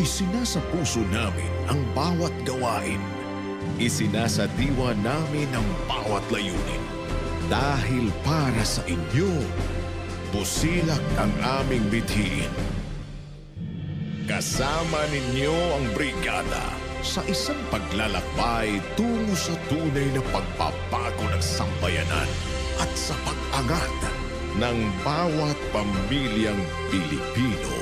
Isinasa puso namin ang bawat gawain. Isinasa diwa namin ang bawat layunin. Dahil para sa inyo, busilak ang aming bithiin. Kasama ninyo ang brigada sa isang paglalakbay tungo sa tunay na pagpapago ng sambayanan at sa pag-angat ng bawat pamilyang Pilipino.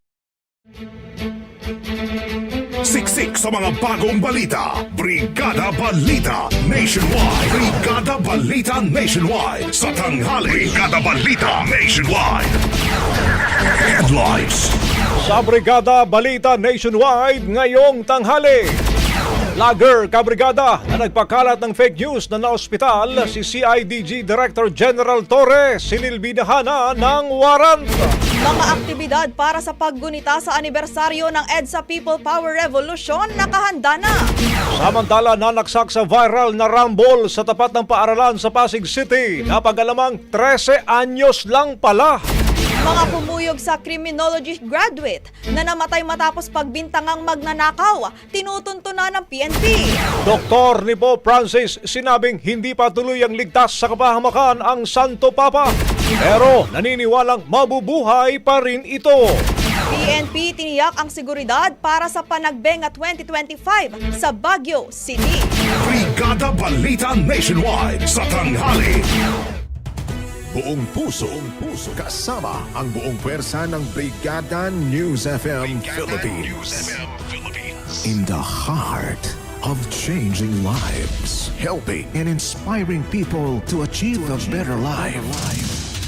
Siksik sa mga bagong balita. Brigada Balita Nationwide. Brigada Balita Nationwide sa tanghali. Brigada Balita Nationwide. Headlines. Sa Brigada Balita Nationwide ngayong tanghali. Lager kabrigada na nagpakalat ng fake news na naospital si CIDG Director General Torres sinilbinahan na ng warrant. Mga aktibidad para sa paggunita sa anibersaryo ng EDSA People Power Revolution nakahanda na. Samantala nanaksak sa viral na rumble sa tapat ng paaralan sa Pasig City. Napagalamang 13 anyos lang pala. Mga pumuyog sa criminology graduate na namatay matapos pagbintangang magnanakaw, tinutuntunan ng PNP. Doktor ni Pope Francis sinabing hindi pa tuloy ang ligtas sa kapahamakan ang Santo Papa. Pero naniniwalang mabubuhay pa rin ito. PNP tiniyak ang seguridad para sa Panagbenga 2025 sa Baguio City. Brigada Balita Nationwide sa tanghali. Buong puso, buong puso, kasama ang buong pwersa ng Brigada News FM Philippines. In the heart of changing lives, helping and inspiring people to achieve a better life.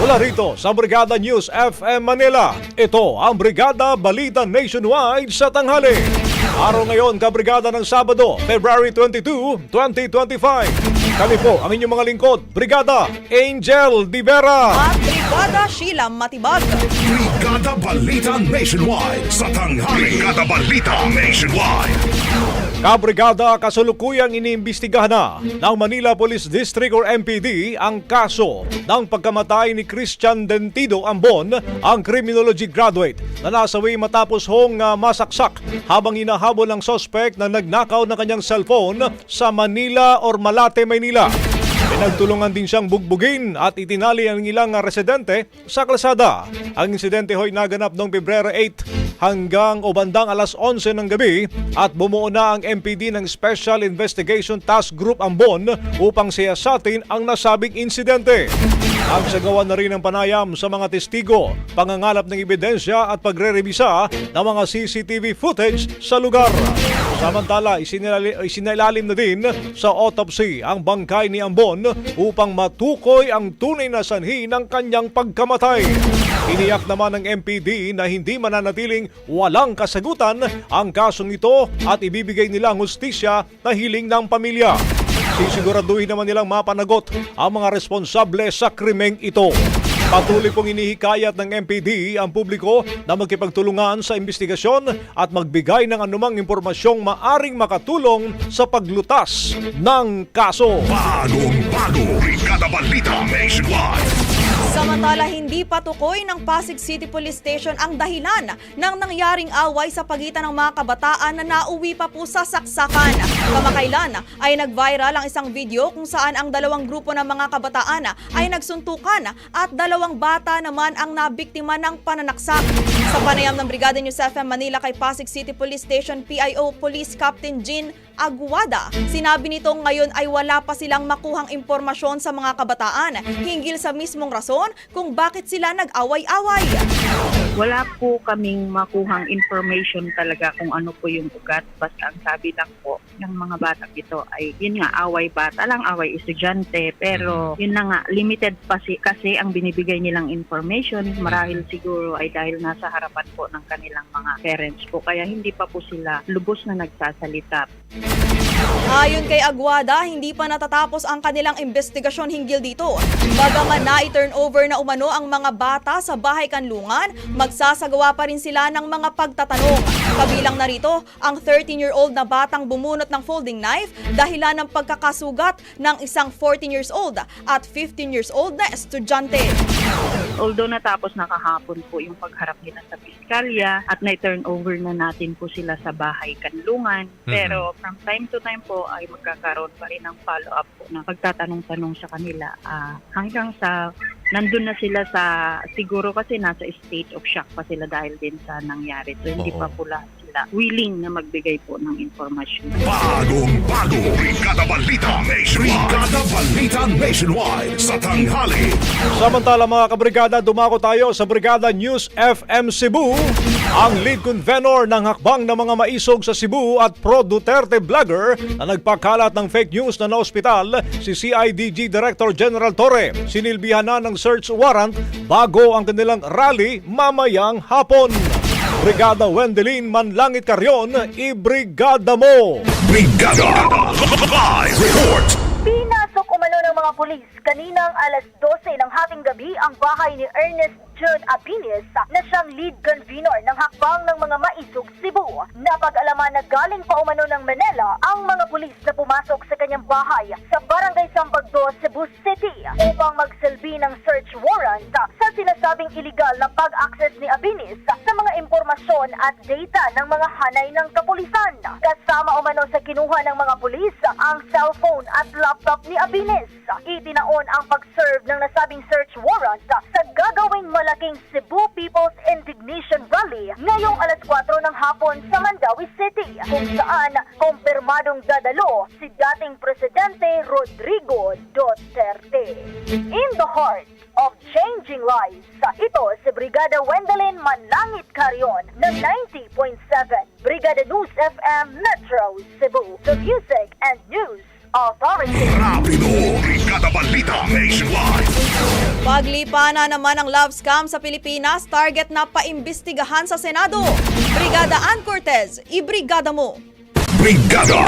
Mula rito sa Brigada News FM Manila, ito ang Brigada Balita Nationwide sa tanghali. Araw ngayon, kabrigada ng Sabado, February 22, 2025. Kami po ang inyong mga lingkod, Brigada Angel Di Vera. At Brigada Sheila Matibag. Brigada Balita Nationwide sa tanghali. Brigada Balita Nationwide. Kabrigada kasalukuyang iniimbestigahan na ng Manila Police District or MPD ang kaso ng pagkamatay ni Christian Dentido Ambon, ang criminology graduate na nasawi matapos hong ah, masaksak habang hinahabol ng sospek na nagnakaw ng kanyang cellphone sa Manila or Malate, Maynila. Pinagtulungan din siyang bugbugin at itinali ang ilang residente sa kalsada. Ang insidente ho'y naganap noong Pebrero 8 hanggang o bandang alas 11 ng gabi at bumuo na ang MPD ng Special Investigation Task Group Ambon upang siyasatin ang nasabing insidente. Ang sagawa na rin ng panayam sa mga testigo, pangangalap ng ebidensya at pagre-rebisa ng mga CCTV footage sa lugar. Samantala, isinilali- isinailalim na din sa autopsy ang bangkay ni Ambon upang matukoy ang tunay na sanhi ng kanyang pagkamatay. Iniyak naman ng MPD na hindi mananatiling walang kasagutan ang kasong ito at ibibigay nila ang hustisya na hiling ng pamilya. Sisiguraduhin naman nilang mapanagot ang mga responsable sa krimeng ito. Patuloy pong inihikayat ng MPD ang publiko na magkipagtulungan sa investigasyon at magbigay ng anumang impormasyong maaring makatulong sa paglutas ng kaso. Bagong bago. Brigada Balita Nationwide. Samantala, hindi patukoy ng Pasig City Police Station ang dahilan ng nangyaring away sa pagitan ng mga kabataan na nauwi pa po sa saksakan. Kamakailan ay nag-viral ang isang video kung saan ang dalawang grupo ng mga kabataan ay nagsuntukan at dalawang bata naman ang nabiktima ng pananaksak. Sa panayam ng Brigada News FM Manila kay Pasig City Police Station PIO Police Captain Jean Aguada. Sinabi nito ngayon ay wala pa silang makuhang impormasyon sa mga kabataan hinggil sa mismong rason kung bakit sila nag-away-away. Wala po kaming makuhang information talaga kung ano po yung ugat. Basta ang sabi lang po ng mga bata ito ay yun nga, away bata lang, away estudyante. Pero yun na nga, limited pa si, kasi ang binibigay nilang information. Marahil siguro ay dahil nasa harapan po ng kanilang mga parents po. Kaya hindi pa po sila lubos na nagsasalita. Yeah. Ayon kay Aguada, hindi pa natatapos ang kanilang investigasyon hinggil dito. Bagaman na i-turn over na umano ang mga bata sa bahay kanlungan, magsasagawa pa rin sila ng mga pagtatanong. Kabilang narito ang 13-year-old na batang bumunot ng folding knife dahilan ng pagkakasugat ng isang 14 years old at 15 years old na estudyante. Although natapos na kahapon po yung pagharap nila sa piskalya at na-turn over na natin po sila sa bahay kanlungan. Pero from time to time po ay magkakaroon pa rin ng follow-up po na pagtatanong-tanong sa kanila ah, hanggang sa nandun na sila sa siguro kasi nasa state of shock pa sila dahil din sa nangyari. So hindi pa po lahat sila willing na magbigay po ng informasyon. Bagong bago. Brigada Balita Nationwide. Brigada Balita Nationwide sa tanghali. Samantala mga kabrigada, dumako tayo sa Brigada News FM Cebu. Ang lead convenor ng hakbang ng mga maisog sa Cebu at pro-Duterte vlogger na nagpakalat ng fake news na na-ospital, si CIDG Director General Torre. Sinilbihan na ng search warrant bago ang kanilang rally mamayang hapon. Brigada Wendelin Manlangit Carrion, ibrigada mo! Brigada. Live report. Pinasok umano ng mga pulis kaninang alas 12 ng hating gabi ang bahay ni Ernest Jude Apinis na siyang lead convener ng hakbang ng mga maisog Cebu. Napag-alaman na galing pa umano ng Manila ang mga pulis na pumasok sa kanyang bahay sa Barangay Sampagdo, Cebu City upang magsilbi ng search warrant sa sinasabing illegal na pag-access ni Apinis sa mga impormasyon at data ng mga hanay ng kapulisan. Kasama umano sa kinuha ng mga pulis ang cellphone at laptop ni Apinis. Itinaon ang pag-serve ng nasabing search warrant sa gagawing malaking Cebu People's Indignation Rally ngayong alas 4 ng hapon sa Mandawi City kung saan kumpirmadong dadalo si dating Presidente Rodrigo Duterte. In the heart of Changing Lives. Ito si Brigada Wendelin Manlangit Carion ng 90.7 Brigada News FM Metro Cebu. The Music and News Authority. Rapido, Brigada Balita Nationwide. Paglipa na naman ang love scam sa Pilipinas, target na paimbestigahan sa Senado. Brigada Ann Cortez, ibrigada mo. Brigada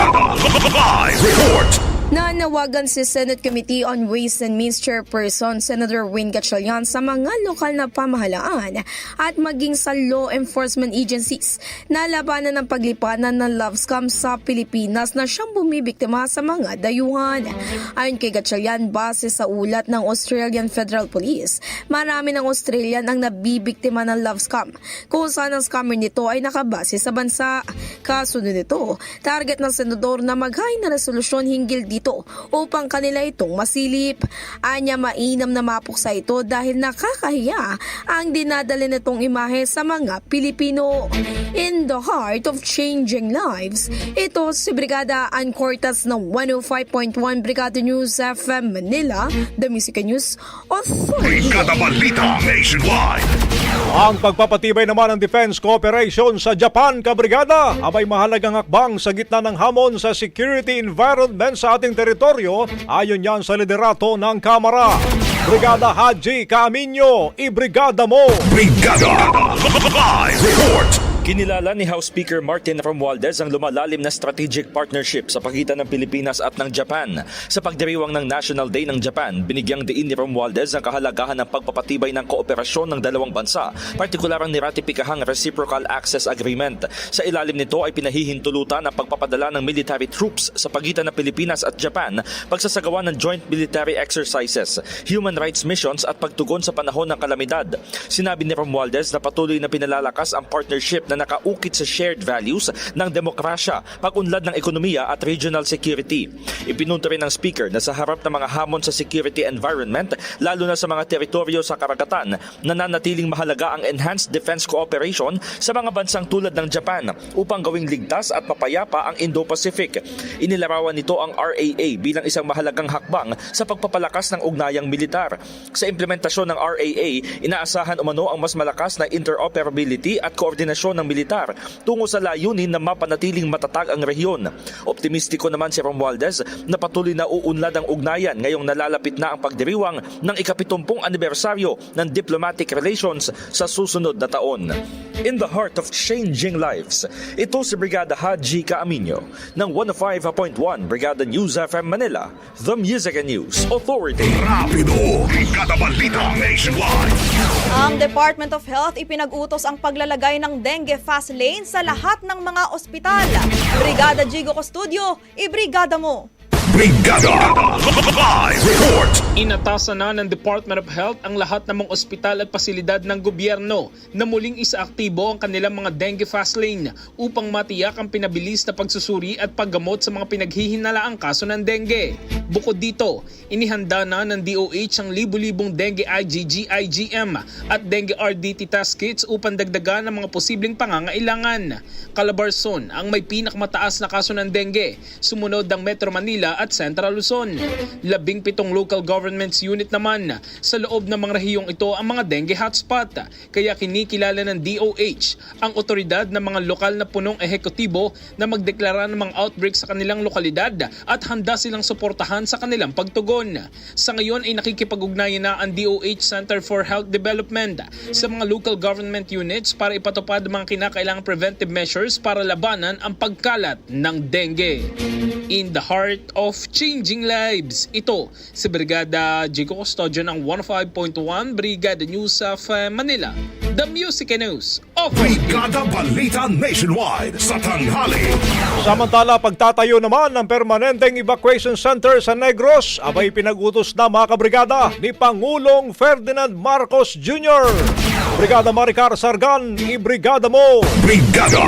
Live Report. Nanawagan si Senate Committee on Ways and Means Chairperson Senator Wayne Gatchalian sa mga lokal na pamahalaan at maging sa law enforcement agencies na labanan ng paglipanan ng love scam sa Pilipinas na siyang bumibiktima sa mga dayuhan. Ayon kay Gatchalian, base sa ulat ng Australian Federal Police, marami ng Australian ang nabibiktima ng love scam kung saan ang scammer nito ay nakabase sa bansa. Kasunod nito, target ng senador na maghain na resolusyon hinggil dito upang kanila itong masilip. Anya mainam na mapuksa ito dahil nakakahiya ang dinadala nitong imahe sa mga Pilipino. In the heart of changing lives, ito si Brigada Ann Cortas ng 105.1 Brigada News FM Manila, The Music News Authority. Brigada Balita Nationwide. Ang pagpapatibay naman ng defense cooperation sa Japan, kabrigada, abay mahalagang hakbang sa gitna ng hamon sa security environment sa ating teritoryo, ayon yan sa liderato ng Kamara. Brigada Haji Camino, ibrigada mo! Brigada Live Report. Kinilala ni House Speaker Martin Romualdez ang lumalalim na strategic partnership sa pagitan ng Pilipinas at ng Japan. Sa pagdiriwang ng National Day ng Japan, binigyang diin ni Romualdez ang kahalagahan ng pagpapatibay ng kooperasyon ng dalawang bansa, partikular ang niratipikahang Reciprocal Access Agreement. Sa ilalim nito ay pinahihintulutan ang pagpapadala ng military troops sa pagitan ng Pilipinas at Japan, pagsasagawa ng joint military exercises, human rights missions at pagtugon sa panahon ng kalamidad. Sinabi ni Romualdez na patuloy na pinalalakas ang partnership na nakaukit sa shared values ng demokrasya, pag-unlad ng ekonomiya at regional security. Ipinunto rin ng speaker na sa harap ng mga hamon sa security environment, lalo na sa mga teritoryo sa karagatan, nananatiling mahalaga ang enhanced defense cooperation sa mga bansang tulad ng Japan upang gawing ligtas at papayapa ang Indo-Pacific. Inilarawan nito ang RAA bilang isang mahalagang hakbang sa pagpapalakas ng ugnayang militar. Sa implementasyon ng RAA, inaasahan umano ang mas malakas na interoperability at koordinasyon ng militar tungo sa layunin na mapanatiling matatag ang rehiyon. Optimistiko naman si Romualdez na patuloy na uunlad ang ugnayan ngayong nalalapit na ang pagdiriwang ng ikapitumpung anibersaryo ng diplomatic relations sa susunod na taon. In the heart of changing lives, ito si Brigada Haji Caaminyo ng 105.1 Brigada News FM Manila, The Music and News Authority. Rapido, Balita Nationwide. Ang Department of Health ipinag-utos ang paglalagay ng dengue fast lane sa lahat ng mga ospital. Brigada Jigo Custodio, ibrigada mo. Brigada Report. Inatasan na ng Department of Health ang lahat ng mga ospital at pasilidad ng gobyerno na muling isaaktibo ang kanilang mga dengue fast lane upang matiyak ang pinabilis na pagsusuri at paggamot sa mga pinaghihinalaang kaso ng dengue. Bukod dito, inihanda na ng DOH ang libu-libong dengue IgG, IgM at dengue RDT test kits upang dagdagan ang mga posibleng pangangailangan. Calabarzon ang may pinakamataas na kaso ng dengue, sumunod ng Metro Manila at Central Luzon. Labing pitong local governments unit naman sa loob ng mga rehiyong ito ang mga dengue hotspot. Kaya kinikilala ng DOH ang otoridad ng mga lokal na punong ehekutibo na magdeklara ng mga outbreak sa kanilang lokalidad at handa silang suportahan sa kanilang pagtugon. Sa ngayon ay nakikipag-ugnayan na ang DOH Center for Health Development sa mga local government units para ipatupad mga kinakailangang preventive measures para labanan ang pagkalat ng dengue. In the heart of changing lives, ito si Brigada Jico Custodio ng 105.1 Brigada News of uh, Manila. The Music and News of Brigada Balita Nationwide sa tanghali. Samantala, pagtatayo naman ng permanenteng evacuation center sa Negros, abay pinag-utos na mga kabrigada ni Pangulong Ferdinand Marcos Jr. Brigada Maricar Sargan, ibrigada mo! Brigada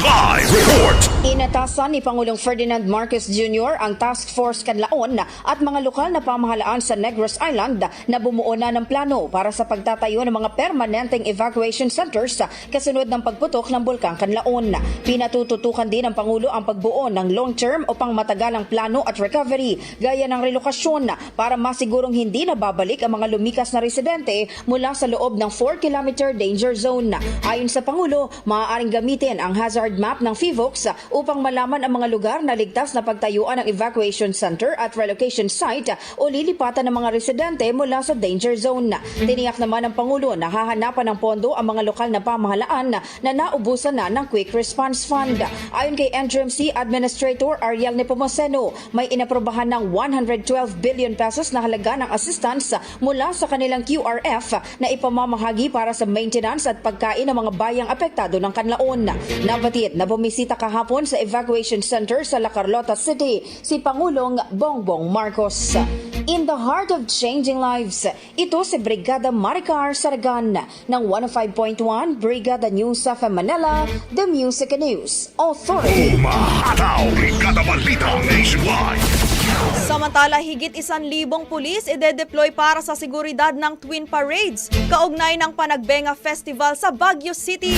Live Report. Inatasan ni Pangulong Ferdinand Marcos Jr. ang Task Force Kanlaon at mga lokal na pamahalaan sa Negros Island na bumuo na ng plano para sa pagtatayo ng mga permanenteng evacuation centers kasunod ng pagputok ng Bulkang Kanlaon. Pinatututukan din ng Pangulo ang pagbuo ng long-term o pangmatagalang plano at recovery gaya ng relokasyon para masigurong hindi na babalik ang mga lumikas na residente mula sa loob ng 4-kilometer danger zone. Ayon sa Pangulo, maaaring gamitin ang hazard map ng FIVOX upang malaman ang mga lugar na ligtas na pagtayuan ng evacuation center at relocation site o lilipatan ng mga residente mula sa danger zone. Tiniyak naman ng Pangulo na hahanapan ng pondo ang mga lokal na pamahalaan na naubusan na ng Quick Response Fund. Ayon kay NDRMC Administrator Ariel Nepomuceno, may inaprobahan ng 112 billion pesos na halaga ng assistance mula sa kanilang QRF na ipamamahagi para sa maintenance at pagkain ng mga bayang apektado ng kanlaon. Nabatid na bumisita kahapon sa evacuation center sa La Carlota City si Pangulong Bongbong Marcos. In the heart of changing lives, ito si Brigada Maricar Saragan ng 105.1 Brigada News of Manila, The Music News Authority. Umahataw, Brigada Balita Nationwide. Samantala, higit isan libong pulis ide-deploy para sa seguridad ng Twin Parades, kaugnay ng Panagbenga Festival sa Baguio City.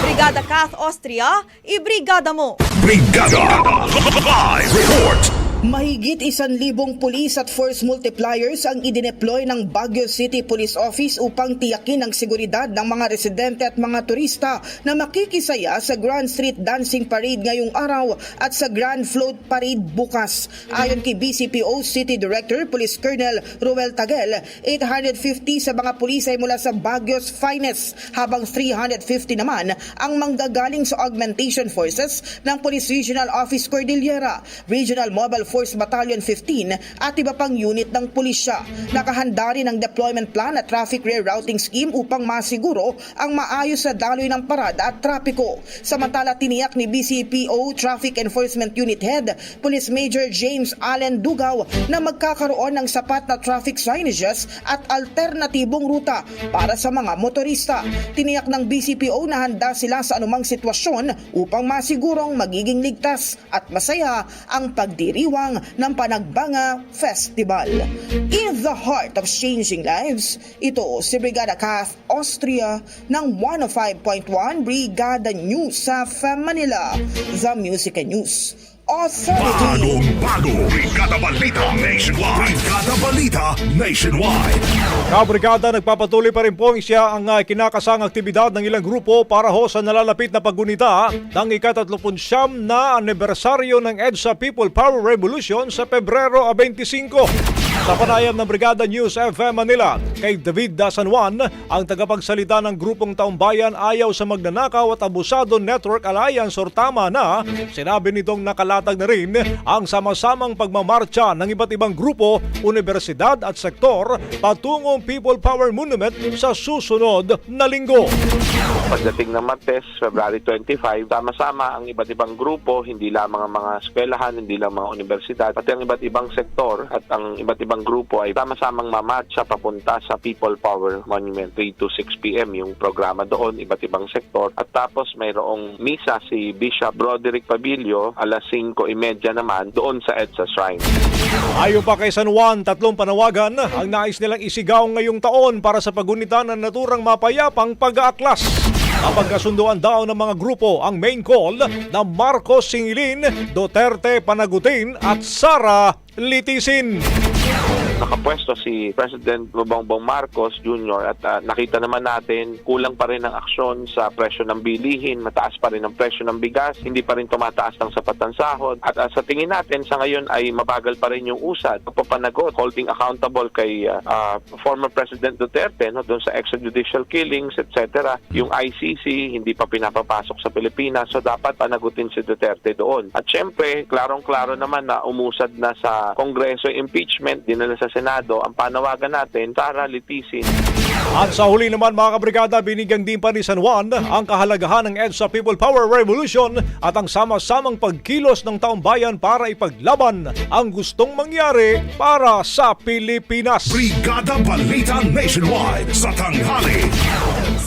Brigada Kath Austria, ibrigada mo! Brigada Live Report. Mahigit isan libong pulis at force multipliers ang idineploy ng Baguio City Police Office upang tiyakin ang seguridad ng mga residente at mga turista na makikisaya sa Grand Street Dancing Parade ngayong araw at sa Grand Float Parade bukas. Ayon kay BCPO City Director Police Colonel Ruel Tagel, 850 sa mga pulis ay mula sa Baguio's finest habang 350 naman ang manggagaling sa augmentation forces ng Police Regional Office Cordillera, Regional Mobile Force Battalion 15 at iba pang unit ng pulisya. Nakahanda rin ang deployment plan at traffic rerouting scheme upang masiguro ang maayos na daloy ng parada at trapiko. Samantala tiniyak ni BCPO Traffic Enforcement Unit Head, Police Major James Allen Dugaw na magkakaroon ng sapat na traffic signages at alternatibong ruta para sa mga motorista. Tiniyak ng BCPO na handa sila sa anumang sitwasyon upang masigurong magiging ligtas at masaya ang pagdiriwang ng Panagbanga Festival. In the heart of changing lives, ito si Brigada Kath Austria ng 105.1 Brigada News sa Manila, The Music and News Authority. bago, Brigada Balita Nationwide. Brigada Balita Nationwide. Kabrigada, nagpapatuloy pa rin po siya ang uh, kinakasang aktibidad ng ilang grupo para ho sa nalalapit na paggunita ng ikatatlupunsyam na anibersaryo ng EDSA People Power Revolution sa Pebrero 25. Sa panayam ng Brigada News FM Manila, kay David Dasan Juan, ang tagapagsalita ng grupong taumbayan ayaw sa magnanakaw at abusado Network Alliance or tama na, sinabi nitong nakalatag na rin ang sama-samang pagmamarcha ng iba't ibang grupo, universidad at sektor patungong People Power Monument sa susunod na linggo. Pagdating ng Martes, February 25, sama-sama ang iba't ibang grupo, hindi lamang ang mga eskwelahan, hindi lang mga universidad, pati ang iba't ibang sektor at ang iba't ibang grupo ay sama-samang mamatsa papunta sa People Power Monument 3 to 6 p.m. yung programa doon, iba't ibang sektor. At tapos mayroong misa si Bishop Broderick Pabilio, alas 5.30 naman, doon sa EDSA Shrine. Ayon pa kay San Juan, tatlong panawagan ang nais nilang isigaw ngayong taon para sa pagunita ng naturang mapayapang pag-aaklas. Kapag kasunduan daw ng mga grupo ang main call na Marcos Singilin, Duterte Panagutin at Sara Litisin. Nakapwesto si President Bongbong Marcos Jr. at ah, nakita naman natin kulang pa rin ang aksyon sa presyo ng bilihin, mataas pa rin ang presyo ng bigas, hindi pa rin tumataas ng sapat ng sahod at ah, sa tingin natin sa ngayon ay mabagal pa rin yung usad, papanagot, holding accountable kay ah, ah, former President Duterte no, doon sa extrajudicial killings, etc. Yung ICC hindi pa pinapapasok sa Pilipinas so dapat panagutin si Duterte doon. At syempre, klarong-klaro naman na umusad na sa Kongreso impeachment, dinala sa Senado, ang panawagan natin, Sara litisin. At sa huli naman mga kabrigada, binigyan din pa ni San Juan ang kahalagahan ng EDSA People Power Revolution at ang sama-samang pagkilos ng taong bayan para ipaglaban ang gustong mangyari para sa Pilipinas. Brigada Balita Nationwide sa tanghali.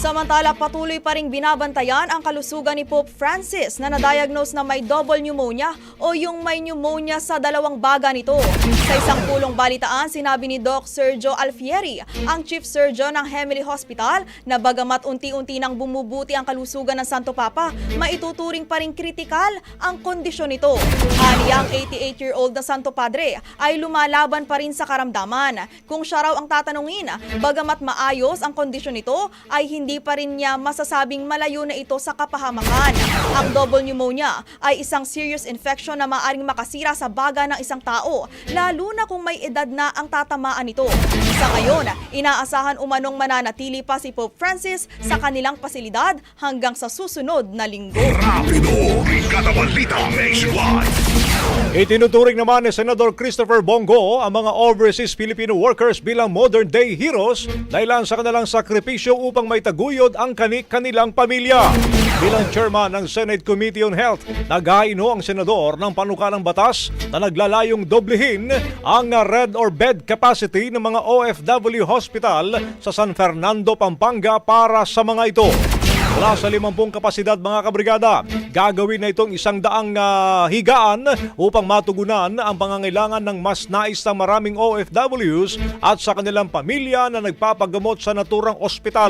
Samantala, patuloy pa ring binabantayan ang kalusugan ni Pope Francis na na-diagnose na may double pneumonia o yung may pneumonia sa dalawang baga nito. Sa isang pulong balitaan, sinabi ni Doc Sergio Alfieri, ang Chief Surgeon ng Hemily Hospital, na bagamat unti-unti nang bumubuti ang kalusugan ng Santo Papa, maituturing pa rin kritikal ang kondisyon nito. Ani ang 88-year-old na Santo Padre ay lumalaban pa rin sa karamdaman. Kung siya raw ang tatanungin, bagamat maayos ang kondisyon nito, ay hindi pa rin niya masasabing malayo na ito sa kapahamakan. Ang double pneumonia ay isang serious infection na maaring makasira sa baga ng isang tao, lalo na kung may edad na ang tatamaan nito. Sa ngayon, inaasahan umanong mananatili pa si Pope Francis sa kanilang pasilidad hanggang sa susunod na linggo. Rapido, Brigada Balita Nationwide. Itinuturing naman ni Senador Christopher Bongo ang mga overseas Filipino workers bilang modern-day heroes dahil sa kanilang sakripisyo upang may taguyod ang kani kanilang pamilya. Bilang chairman ng Senate Committee on Health, naghain ho ang senador ng panukalang batas na naglalayong doblehin ang red or bed capacity ng mga OFW hospital sa San Fernando, Pampanga para sa mga ito. Mula sa 50 kapasidad mga kabrigada, gagawin na itong isang daang ah, higaan upang matugunan ang pangangailangan ng mas nais ng maraming OFWs at sa kanilang pamilya na nagpapagamot sa naturang ospital.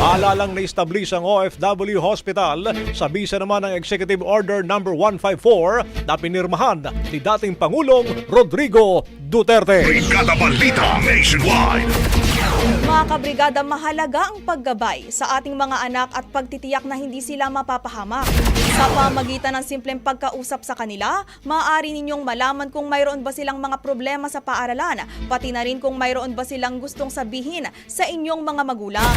Maalalang na-establish ang OFW Hospital sa bisa naman ng Executive Order No. 154 na pinirmahan ni dating Pangulong Rodrigo Duterte. Brigada Balita Nationwide. Mga kabrigada, mahalaga ang paggabay sa ating mga anak at pagtitiyak na hindi sila mapapahamak. Sa pamagitan ng simpleng pagkausap sa kanila, maaari ninyong malaman kung mayroon ba silang mga problema sa paaralan, pati na rin kung mayroon ba silang gustong sabihin sa inyong mga magulang.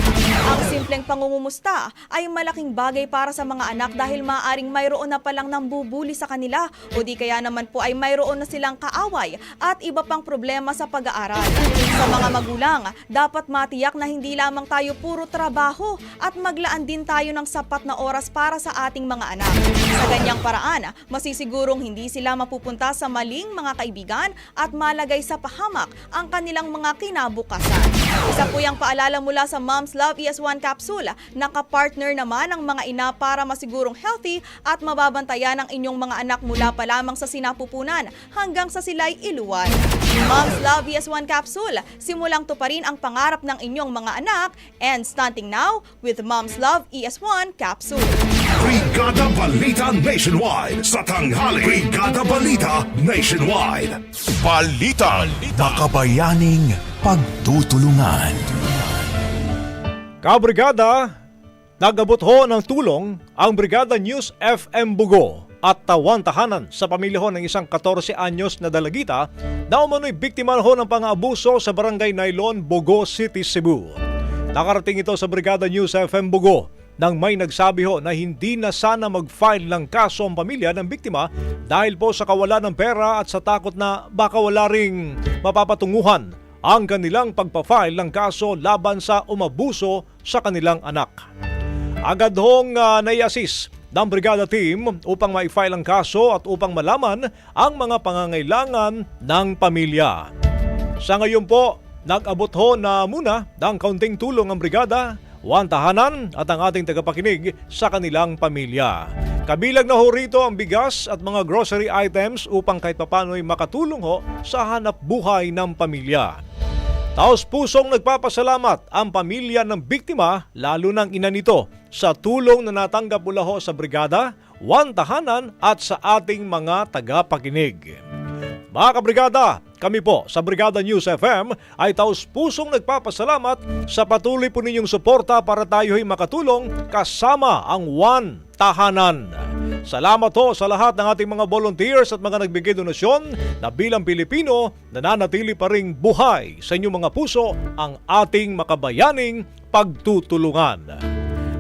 Ang simpleng pangungumusta ay malaking bagay para sa mga anak dahil maaaring mayroon na palang nambubuli sa kanila o di kaya naman po ay mayroon na silang kaaway at iba pang problema sa pag-aaral. Sa mga magulang, dapat matiyak na hindi lamang tayo puro trabaho at maglaan din tayo ng sapat na oras para sa ating mga anak. Sa ganyang paraan, masisigurong hindi sila mapupunta sa maling mga kaibigan at malagay sa pahamak ang kanilang mga kinabukasan. Isa po yung paalala mula sa Mom's Love ES1 capsule. Nakapartner naman ang mga ina para masigurong healthy at mababantayan ang inyong mga anak mula pa lamang sa sinapupunan hanggang sa sila'y iluwan. Mom's Love ES1 capsule, simulang tuparin ang pangarap ng inyong mga anak and stunting now with Mom's Love ES1 capsule. Brigada Balita Nationwide sa tanghali. Brigada Balita Nationwide. Balita. Makabayaning pagtutulungan. Kabrigada, nagabot ho ng tulong ang Brigada News FM Bugo at tawan tahanan sa pamilya ho ng isang 14 anyos na dalagita na umano'y biktima ho ng pang-abuso sa barangay Nailon, Bugo City, Cebu. Nakarating ito sa Brigada News FM Bugo nang may nagsabi ho na hindi na sana mag-file ng kaso ang pamilya ng biktima dahil po sa kawalan ng pera at sa takot na baka wala ring mapapatunguhan ang kanilang pagpa-file ng kaso laban sa umabuso sa kanilang anak. Agad hong uh, nai-assist ng brigada team upang ma-file ang kaso at upang malaman ang mga pangangailangan ng pamilya. Sa ngayon po, nag-abot ho na muna ng kaunting tulong ang brigada, one tahanan at ang ating tagapakinig sa kanilang pamilya. Kabilang na ho rito ang bigas at mga grocery items upang kahit papano'y makatulong ho sa hanap buhay ng pamilya. Taos pusong nagpapasalamat ang pamilya ng biktima lalo ng ina nito sa tulong na natanggap mula ho sa brigada, one tahanan at sa ating mga tagapakinig. Mga kabrigada, kami po sa Brigada News FM ay taos pusong nagpapasalamat sa patuloy po ninyong suporta para tayo'y makatulong kasama ang One Tahanan. Salamat ho sa lahat ng ating mga volunteers at mga nagbigay donasyon na bilang Pilipino nananatili pa ring buhay sa inyong mga puso ang ating makabayaning pagtutulungan.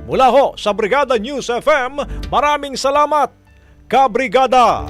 Mula ho sa Brigada News FM, maraming salamat, Kabrigada!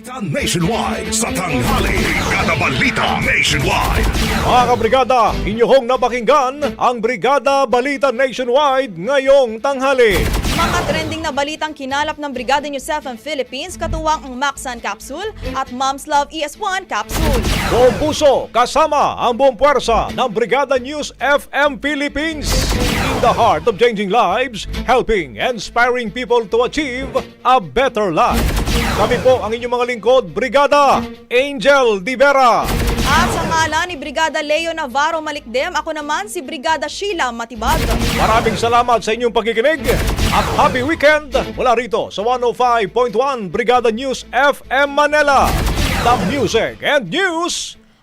Nationwide sa tanghali. Brigada Balita Nationwide. Mga kabrigada, inyong napakinggan ang Brigada Balita Nationwide ngayong tanghali. Mga trending na balitang kinalap ng Brigada News FM Philippines katuwang ang Maxan Capsule at Mom's Love ES1 Capsule. Buong puso kasama ang buong puwersa ng Brigada News FM Philippines. In the heart of changing lives, helping, inspiring people to achieve a better life. Kami po ang inyong mga lingkod, Brigada Angel Di Vera. At sa ngalan ni Brigada Leo Navarro Malikdem, ako naman si Brigada Sheila Matibag. Maraming salamat sa inyong pagkikinig at happy weekend mula rito sa 105.1 Brigada News FM Manila. The Music and News